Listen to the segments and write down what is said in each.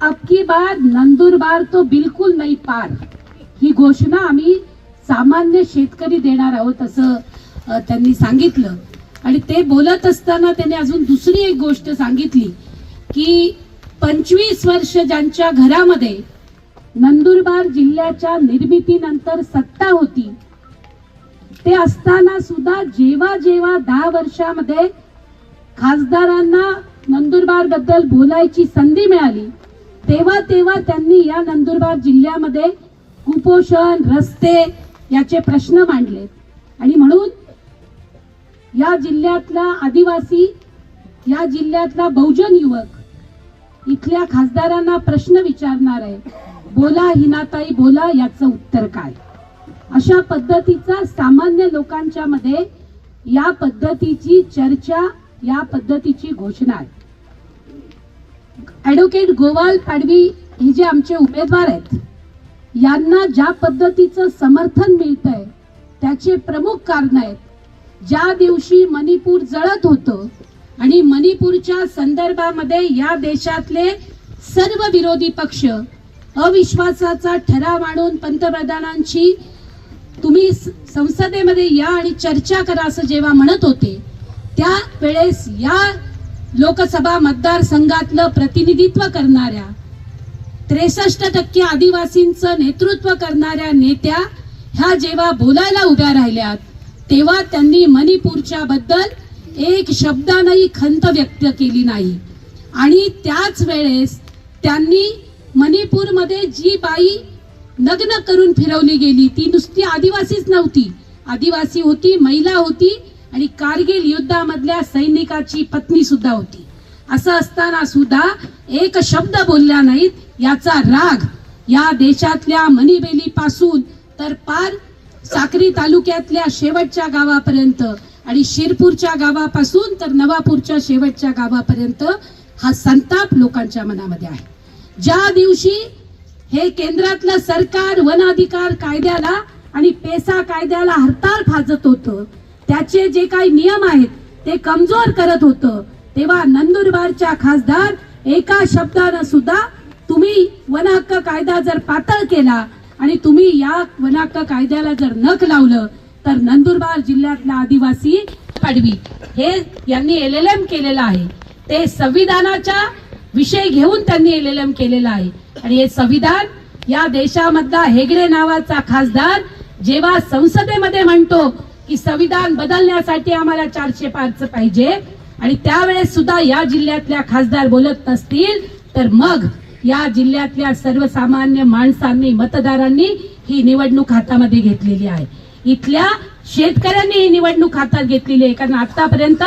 बार नंदुरबार तो बिलकुल नाही पार। ही घोषणा आम्ही सामान्य शेतकरी देणार आहोत असं त्यांनी सांगितलं. आणि ते बोलत असताना त्यांनी अजून दुसरी एक गोष्ट सांगितली की पंचवीस वर्ष ज्यांच्या घरामध्ये नंदुरबार जिल्ह्याच्या निर्मितीनंतर सत्ता होती ते असताना सुद्धा जेव्हा जेव्हा दहा वर्षामध्ये खासदारांना नंदुरबारबद्दल बोलायची संधी मिळाली तेव्हा तेव्हा त्यांनी या नंदुरबार जिल्ह्यामध्ये कुपोषण रस्ते याचे प्रश्न मांडले. आणि म्हणून या जिल्ह्यातला आदिवासी या जिल्ह्यातला बहुजन युवक इथल्या खासदारांना प्रश्न विचारणार आहे बोला हिनाताई बोला याचं उत्तर काय? अशा पद्धतीचा सामान्य लोकांच्या मध्ये या पद्धतीची चर्चा या पद्धतीची घोषणा आहे. ऍडव्होकेट गोवाल पाडवी हे जे आमचे उमेदवार आहेत यांना ज्या पद्धतीचं समर्थन मिळत आहे त्याचे प्रमुख कारण आहेत ज्या दिवशी मणिपूर जळत होतं आणि मणिपूरच्या संदर्भामध्ये या देशातले सर्व विरोधी पक्ष अविश्वासाचा ठराव आणून पंतप्रधानांची तुम्ही स- संसदेमध्ये या आणि चर्चा करा असं जेव्हा म्हणत होते त्या वेळेस या लोकसभा मतदारसंघातलं प्रतिनिधित्व करणाऱ्या त्रेसष्ट टक्के आदिवासींचं नेतृत्व करणाऱ्या नेत्या ह्या जेव्हा बोलायला उभ्या राहिल्यात तेव्हा त्यांनी मणिपूरच्या बद्दल एक शब्दानही खंत व्यक्त केली नाही. आणि त्याच वेळेस त्यांनी मणिपूरमध्ये जी बाई नग्न करून फिरवली गेली ती नुसती आदिवासीच नव्हती. आदिवासी होती महिला होती आणि कारगिल युद्धामधल्या सैनिकाची पत्नी सुद्धा होती. असं असताना सुद्धा एक शब्द बोलल्या नाहीत याचा राग या देशातल्या मणिबेली पासून तर पार साक्री तालुक्यातल्या शेवटच्या गावापर्यंत आणि शिरपूरच्या गावापासून तर नवापूरच्या शेवटच्या गावापर्यंत हा संताप लोकांच्या मनामध्ये आहे. ज्या दिवशी हे केंद्रातलं सरकार वन अधिकार कायद्याला आणि पेसा कायद्याला हरताळ फाजत होतं त्याचे जे काही नियम आहेत ते कमजोर करत होतं. तेव्हा नंदुरबारच्या खासदार एका शब्दानं सुद्धा तुम्ही वन हक्क कायदा जर पातळ केला आणि तुम्ही या वन हक्क कायद्याला जर नख लावलं तर नंदुरबार जिल्ह्यातला आदिवासी पाडवी. हे यांनी एल एल एम केलेलं आहे. ते संविधानाच्या विषय घेऊन त्यांनी एल एल एम केलेला आहे. आणि हे संविधान या देशामधला हेगडे नावाचा खासदार जेव्हा संसदेमध्ये म्हणतो की संविधान बदलण्यासाठी आम्हाला चारशे पाच पाहिजे. आणि त्यावेळेस सुद्धा या जिल्ह्यातल्या खासदार बोलत नसतील तर मग या जिल्ह्यातल्या सर्वसामान्य माणसांनी मतदारांनी ही निवडणूक हातामध्ये घेतलेली आहे. इथल्या शेतकऱ्यांनी ही निवडणूक हातात घेतलेली आहे कारण आतापर्यंत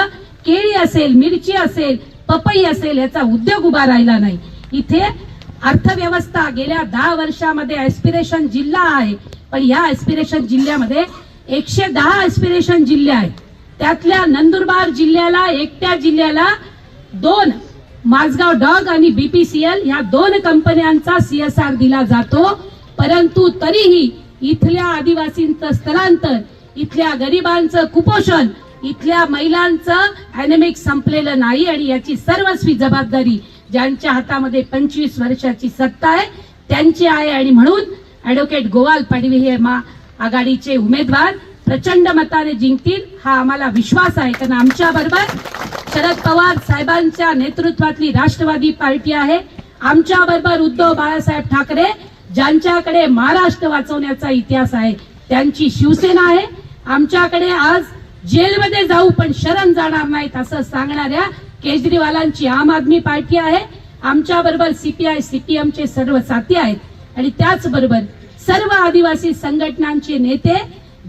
केळी असेल मिरची असेल पपई असेल याचा उद्योग उभा राहिला नाही. इथे अर्थव्यवस्था गेल्या दहा वर्षामध्ये ऍस्पिरेशन जिल्हा आहे पण या ऍस्पिरेशन जिल्ह्यामध्ये एकशे दहा ऍस्पिरेशन जिल्हे आहेत. त्यातल्या नंदुरबार जिल्ह्याला एकट्या जिल्ह्याला दोन माझगाव डॉग आणि बीपीसीएल या दोन कंपन्यांचा सीएसआर दिला जातो. परंतु तरीही इथल्या आदिवासींचं स्थलांतर इथल्या गरिबांचं कुपोषण इथल्या महिलांचं अॅनेमिक संपलेलं नाही आणि याची सर्वस्वी जबाबदारी ज्यांच्या हातामध्ये पंचवीस वर्षाची सत्ता आहे त्यांची आहे आणि म्हणून ऍडव्होकेट गोवाल पाडवी हे मा आघाडीचे उमेदवार प्रचंड मताने जिंकतील हा आम्हाला विश्वास आहे. कारण आमच्या बरोबर शरद पवार साहेबांच्या नेतृत्वातली राष्ट्रवादी पार्टी आहे. आमच्या बरोबर उद्धव बाळासाहेब ठाकरे ज्यांच्याकडे महाराष्ट्र वाचवण्याचा इतिहास आहे त्यांची शिवसेना आहे. आमच्याकडे आज जेलमध्ये जाऊ पण शरण जाणार नाहीत असं सांगणाऱ्या केजरीवालांची आम आदमी पार्टी आहे. आमच्या बरोबर सीपीआय सीपीएमचे सर्व साथी आहेत. आणि त्याचबरोबर सर्व आदिवासी संघटनांचे नेते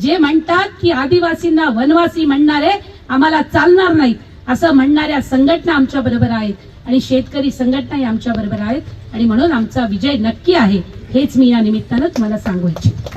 जे म्हणतात की आदिवासींना वनवासी म्हणणारे आम्हाला चालणार नाही असं म्हणणाऱ्या संघटना आमच्या बरोबर आहेत. आणि शेतकरी संघटनाही आमच्या बरोबर आहेत. आणि म्हणून आमचा विजय नक्की आहे. हेच मी या निमित्तानं तुम्हाला सांगू इच्छितो.